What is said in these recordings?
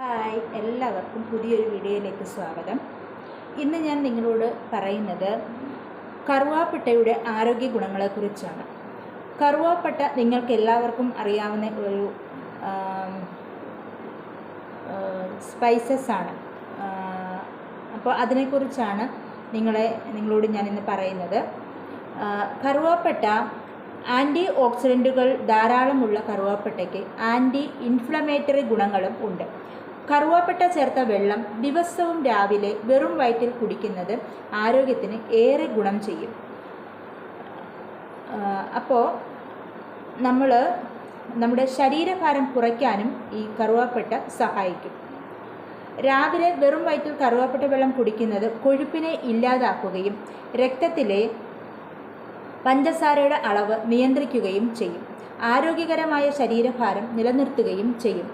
Hi എല്ലാവർക്കും പുതിയൊരു വീഡിയോയിലേക്ക് സ്വാഗതം. ഇന്ന് ഞാൻ നിങ്ങളോട് പറയുന്നത് കറുവാപ്പട്ടയുടെ ആരോഗ്യ ഗുണങ്ങളെക്കുറിച്ചാണ്. കറുവാപ്പട്ട നിങ്ങൾക്ക് എല്ലാവർക്കും അറിയാവുന്ന ഒരു സ്പൈസസ് ആണ് അപ്പോൾ അതിനെക്കുറിച്ചാണ് നിങ്ങളെ നിങ്ങളോട് ഞാൻ ഇന്ന് പറയുന്നത് കറുവാപ്പട്ട ആന്റി ഓക്സിഡന്റുകൾ ധാരാളമുള്ള കറുവാപ്പട്ടയ്ക്ക് ആന്റി ഇൻഫ്ലമേറ്ററി ഗുണങ്ങളും ഉണ്ട്. കറുവാപ്പട്ട ചേർത്ത വെള്ളം ദിവസവും രാവിലെ വെറും വയറ്റിൽ കുടിക്കുന്നത് ആരോഗ്യത്തിന് ഏറെ ഗുണം ചെയ്യും. അപ്പോൾ നമ്മൾ നമ്മുടെ ശരീരഭാരം കുറയ്ക്കാനും ഈ കറുവാപ്പട്ട സഹായിക്കും. രാവിലെ വെറും വയറ്റിൽ കറുവാപ്പട്ട വെള്ളം കുടിക്കുന്നത് കൊഴുപ്പിനെ ഇല്ലാതാക്കുകയും രക്തത്തിലെ പഞ്ചസാരയുടെ അളവ് നിയന്ത്രിക്കുകയും ചെയ്യും. ആരോഗ്യകരമായ ശരീരഭാരം നിലനിർത്തുകയും ചെയ്യും.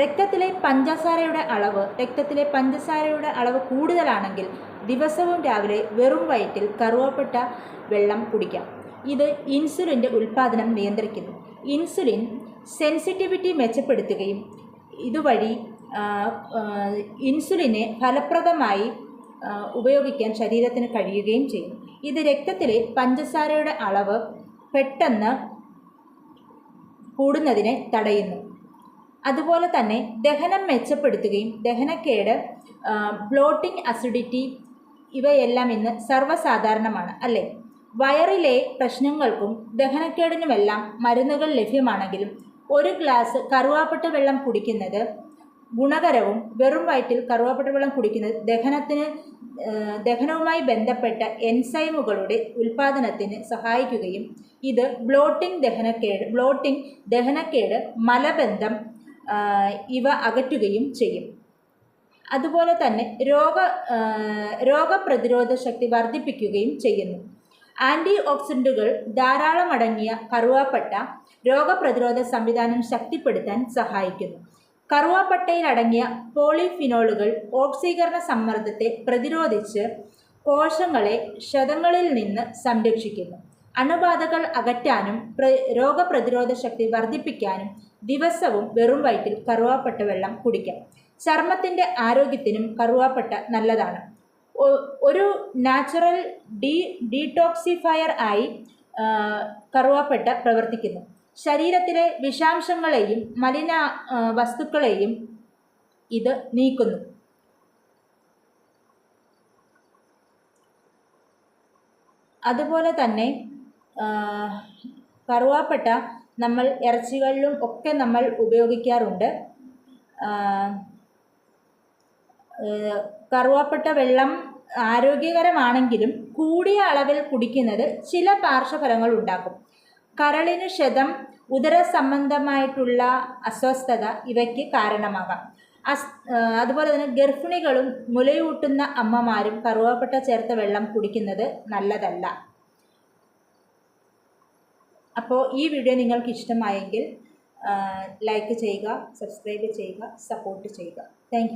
രക്തത്തിലെ പഞ്ചസാരയുടെ അളവ് രക്തത്തിലെ പഞ്ചസാരയുടെ അളവ് കൂടുതലാണെങ്കിൽ ദിവസവും രാവിലെ വെറും വയറ്റിൽ കറുവപ്പെട്ട വെള്ളം കുടിക്കാം. ഇത് ഇൻസുലിന്റെ ഉൽപ്പാദനം നിയന്ത്രിക്കുന്നു. ഇൻസുലിൻ സെൻസിറ്റിവിറ്റി മെച്ചപ്പെടുത്തുകയും ഇതുവഴി ഇൻസുലിനെ ഫലപ്രദമായി ഉപയോഗിക്കാൻ ശരീരത്തിന് കഴിയുകയും ചെയ്യും ഇത് രക്തത്തിലെ പഞ്ചസാരയുടെ അളവ് പെട്ടെന്ന് കൂടുന്നതിനെ തടയുന്നു. അതുപോലെ തന്നെ ദഹനം മെച്ചപ്പെടുത്തുകയും ദഹനക്കേട് ബ്ലോട്ടിംഗ് അസിഡിറ്റി ഇവയെല്ലാം ഇന്ന് സർവസാധാരണമാണ് അല്ലേ? വയറിലെ പ്രശ്നങ്ങൾക്കും ദഹനക്കേടിനുമെല്ലാം മരുന്നുകൾ ലഭ്യമാണെങ്കിലും ഒരു ഗ്ലാസ് കറുവാപ്പട്ട വെള്ളം കുടിക്കുന്നത് ഗുണകരവും വെറും വയറ്റിൽ കറുവാപ്പട്ട വെള്ളം കുടിക്കുന്നത് ദഹനത്തിന് ദഹനവുമായി ബന്ധപ്പെട്ട എൻസൈമുകളുടെ ഉൽപ്പാദനത്തിന് സഹായിക്കുകയും ഇത് ബ്ലോട്ടിംഗ് ദഹനക്കേട് ബ്ലോട്ടിംഗ് ദഹനക്കേട് മലബന്ധം ഇവ അകറ്റുകയും ചെയ്യും. അതുപോലെ തന്നെ രോഗ രോഗപ്രതിരോധ ശക്തി വർദ്ധിപ്പിക്കുകയും ചെയ്യുന്നു. ആന്റി ഓക്സിഡന്റുകൾ ധാരാളം അടങ്ങിയ കറുവാപ്പട്ട രോഗപ്രതിരോധ സംവിധാനം ശക്തിപ്പെടുത്താൻ സഹായിക്കുന്നു. കറുവാപ്പട്ടയിൽ അടങ്ങിയ പോളിഫിനോളുകൾ ഓക്സീകരണ സമ്മർദ്ദത്തെ പ്രതിരോധിച്ച് കോശങ്ങളെ ക്ഷതങ്ങളിൽ നിന്ന് സംരക്ഷിക്കുന്നു. അണുബാധകൾ അകറ്റാനും രോഗപ്രതിരോധ ശക്തി വർദ്ധിപ്പിക്കാനും ദിവസവും വെറും വയറ്റിൽ കറുവാപ്പട്ട വെള്ളം കുടിക്കാം. ചർമ്മത്തിന്റെ ആരോഗ്യത്തിനും കറുവാപ്പട്ട നല്ലതാണ്. ഒരു നാച്ചുറൽ ഡീ ഡീടോക്സിഫയർ ആയി കറുവാപ്പട്ട പ്രവർത്തിക്കുന്നു. ശരീരത്തിലെ വിഷാംശങ്ങളെയും മലിന വസ്തുക്കളെയും ഇത് നീക്കുന്നു. അതുപോലെ തന്നെ കറുവാപ്പട്ട നമ്മൾ ഇറച്ചികളിലും ഒക്കെ നമ്മൾ ഉപയോഗിക്കാറുണ്ട്. കറുവാപ്പട്ട വെള്ളം ആരോഗ്യകരമാണെങ്കിലും കൂടിയ അളവിൽ കുടിക്കുന്നത് ചില പാർശ്വഫലങ്ങൾ ഉണ്ടാക്കും. കരളിന് ക്ഷതം ഉദര സംബന്ധമായിട്ടുള്ള അസ്വസ്ഥത ഇവയ്ക്ക് കാരണമാകാം. അസ് അതുപോലെ തന്നെ ഗർഭിണികളും മുലയൂട്ടുന്ന അമ്മമാരും കറുവാപ്പട്ട ചേർത്ത വെള്ളം കുടിക്കുന്നത് നല്ലതല്ല. അപ്പോൾ ഈ വീഡിയോ നിങ്ങൾക്ക് ഇഷ്ടമായെങ്കിൽ ലൈക്ക് ചെയ്യുക സബ്സ്ക്രൈബ് ചെയ്യുക സപ്പോർട്ട് ചെയ്യുക. താങ്ക്